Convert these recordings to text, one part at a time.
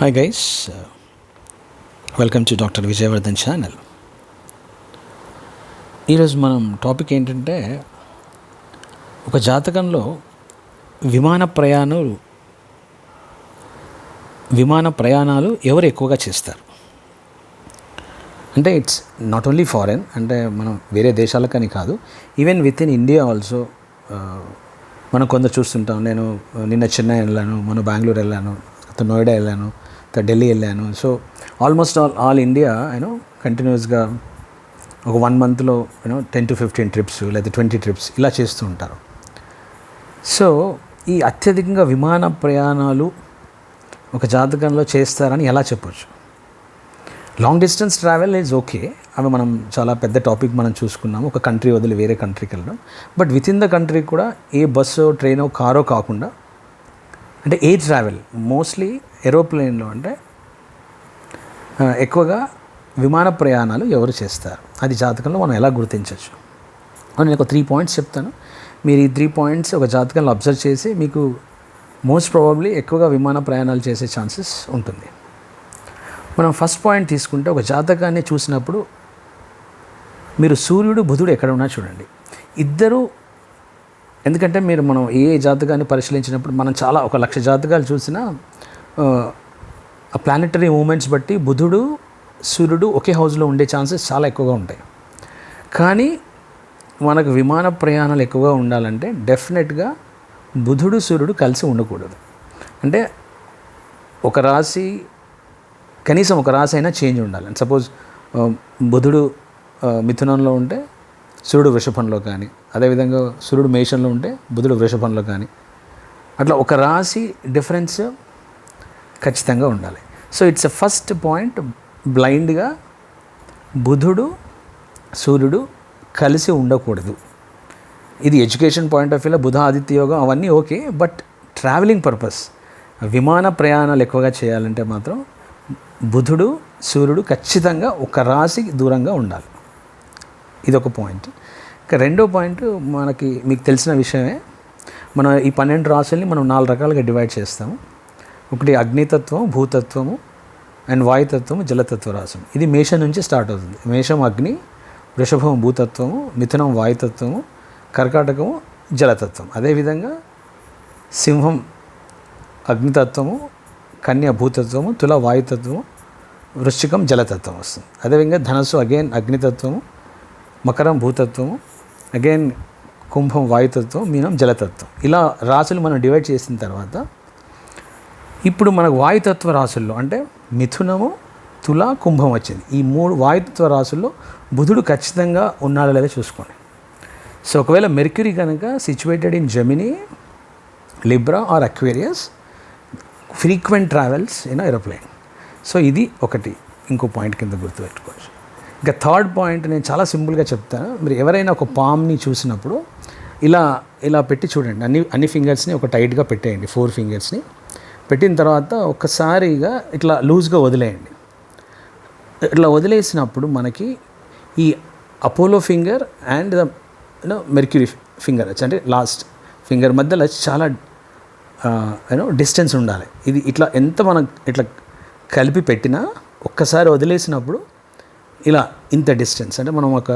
Hi guys welcome to doctor Vijayavardhan channel ఈరోజు మనం topic ఏంటంటే ఒక జాతకంలో విమాన ప్రయాణాలు విమాన ప్రయాణాలు ఎవరు ఎక్కువగా చేస్తారు? అంటే ఇట్స్ నాట్ ఓన్లీ ఫారెన్ అంటే మనం వేరే దేశాలకని కాదు even within India also మనం కొందరు చూస్తుంటాం నేను నిన్న చెన్నై వెళ్ళాను మొన్న బెంగళూరు వెళ్ళాను నోయిడా వెళ్ళాను ఢిల్లీ వెళ్ళాను. So almost all all India you know కంటిన్యూస్గా ఒక వన్ మంత్లో you know ten to fifteen trips లేదా ట్వంటీ ట్రిప్స్ ఇలా చేస్తూ ఉంటారు. సో ఈ అత్యధికంగా విమాన ప్రయాణాలు ఒక జాతకంలో చేస్తారని ఎలా చెప్పొచ్చు? Long distance travel is okay అవి మనం చాలా పెద్ద టాపిక్ మనం చూసుకున్నాము. ఒక కంట్రీ వదిలి వేరే కంట్రీకి వెళ్ళడం. But within the country కూడా ఏ బస్సో ట్రైనో కారో కాకుండా అంటే ఎయిర్ ట్రావెల్ మోస్ట్లీ ఏరోప్లేన్లో అంటే ఎక్కువగా విమాన ప్రయాణాలు ఎవరు చేస్తారు? అది జాతకంలో మనం ఎలా గుర్తించవచ్చు? నేను ఒక త్రీ పాయింట్స్ చెప్తాను. మీరు ఈ త్రీ పాయింట్స్ ఒక జాతకంలో అబ్జర్వ్ చేసి మీకు మోస్ట్ ప్రాబబ్లీ ఎక్కువగా విమాన ప్రయాణాలు చేసే ఛాన్సెస్ ఉంటుంది. మనం ఫస్ట్ పాయింట్ తీసుకుంటే ఒక జాతకాన్ని చూసినప్పుడు మీరు సూర్యుడు బుధుడు ఎక్కడ ఉన్నా చూడండి. ఇద్దరు ఎందుకంటే మీరు మనం ఏ జాతకాన్ని పరిశీలించినప్పుడు మనం చాలా ఒక లక్ష జాతకాలు చూసినా ప్లానెటరీ మూమెంట్స్ బట్టి బుధుడు సూర్యుడు ఒకే హౌస్లో ఉండే ఛాన్సెస్ చాలా ఎక్కువగా ఉంటాయి. కానీ మనకు విమాన ప్రయాణాలు ఎక్కువగా ఉండాలంటే డెఫినెట్గా బుధుడు సూర్యుడు కలిసి ఉండకూడదు. అంటే ఒక రాశి కనీసం ఒక రాశి అయినా చేంజ్ ఉండాలి. సపోజ్ బుధుడు మిథునంలో ఉంటే సూర్యుడు వృషభంలో కానీ అదేవిధంగా సూర్యుడు మేషంలో ఉంటే బుధుడు వృషభంలో కానీ అట్లా ఒక రాశి డిఫరెన్స్ ఖచ్చితంగా ఉండాలి. So it's a first point బ్లైండ్గా బుధుడు సూర్యుడు కలిసి ఉండకూడదు. ఇది ఎడ్యుకేషన్ పాయింట్ ఆఫ్ వ్యూలో బుధ ఆదిత్య యోగం అవన్నీ ఓకే బట్ ట్రావెలింగ్ పర్పస్ విమాన ప్రయాణాలు ఎక్కువగా చేయాలంటే మాత్రం బుధుడు సూర్యుడు ఖచ్చితంగా ఒక రాశికి దూరంగా ఉండాలి. ఇది ఒక పాయింట్ ఇక రెండో పాయింట్ మనకి మీకు తెలిసిన విషయమే మన ఈ పన్నెండు రాశుల్ని మనం నాలుగు రకాలుగా డివైడ్ చేస్తాము. ఒకటి అగ్నితత్వం భూతత్వము అండ్ వాయుతత్వము జలతత్వ రాశం ఇది మేషం నుంచి స్టార్ట్ అవుతుంది. మేషం అగ్ని వృషభం భూతత్వము మిథునం వాయుతత్వము కర్కాటకము జలతత్వం. అదేవిధంగా సింహం అగ్నితత్వము కన్య భూతత్వము తుల వాయుతత్వము వృశ్చికం జలతత్వం వస్తుంది. అదేవిధంగా ధనస్సు అగైన్ అగ్నితత్వము మకరం భూతత్వము అగైన్ కుంభం వాయుతత్వం మీనం జలతత్వం. ఇలా రాసులు మనం డివైడ్ చేసిన తర్వాత ఇప్పుడు మనకు వాయుతత్వ రాసుల్లో అంటే మిథునము తుల కుంభం వచ్చింది. ఈ మూడు వాయుతత్వ రాసుల్లో బుధుడు ఖచ్చితంగా ఉన్నాడో లేదా చూసుకోండి. సో ఒకవేళ మెర్క్యూరీ కనుక situated in Gemini Libra or Aquarius frequent travels in aeroplane so ఇది ఒకటి. ఇంకో పాయింట్ కింద గుర్తుపెట్టుకోవచ్చు. ఇంకా థర్డ్ పాయింట్ నేను చాలా సింపుల్గా చెప్తాను. మీరు ఎవరైనా ఒక పామ్ని చూసినప్పుడు ఇలా ఇలా పెట్టి చూడండి. అన్ని అన్ని ఫింగర్స్ని ఒక టైట్గా పెట్టేయండి ఫోర్ ఫింగర్స్ని. పెట్టిన తర్వాత ఒక్కసారిగా ఇట్లా లూజ్గా వదిలేయండి. ఇట్లా వదిలేసినప్పుడు మనకి ఈ Apollo finger and the you know Mercury finger అంటే లాస్ట్ ఫింగర్ మధ్యలో చాలా యూనో డిస్టెన్స్ ఉండాలి. ఇది ఇట్లా ఎంత మనం ఇట్లా కలిపి పెట్టినా ఒక్కసారి వదిలేసినప్పుడు ఇలా ఇంత డిస్టెన్స్. అంటే మనం ఒక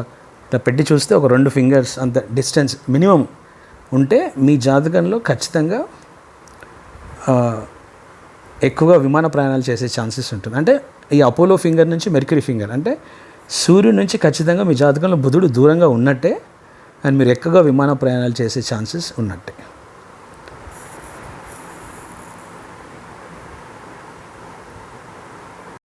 ఇట్లా పెట్టి చూస్తే ఒక రెండు ఫింగర్స్ అంత డిస్టెన్స్ మినిమం ఉంటే మీ జాతకంలో ఖచ్చితంగా ఎక్కువగా విమాన ప్రయాణాలు చేసే ఛాన్సెస్ ఉంటుంది. అంటే ఈ అపోలో ఫింగర్ నుంచి మెర్క్యూరీ ఫింగర్. అంటే సూర్యుడి నుంచి ఖచ్చితంగా మీ జాతకంలో బుధుడు దూరంగా ఉన్నట్టే అండ్ మీరు ఎక్కువగా విమాన ప్రయాణాలు చేసే ఛాన్సెస్ ఉన్నట్టే.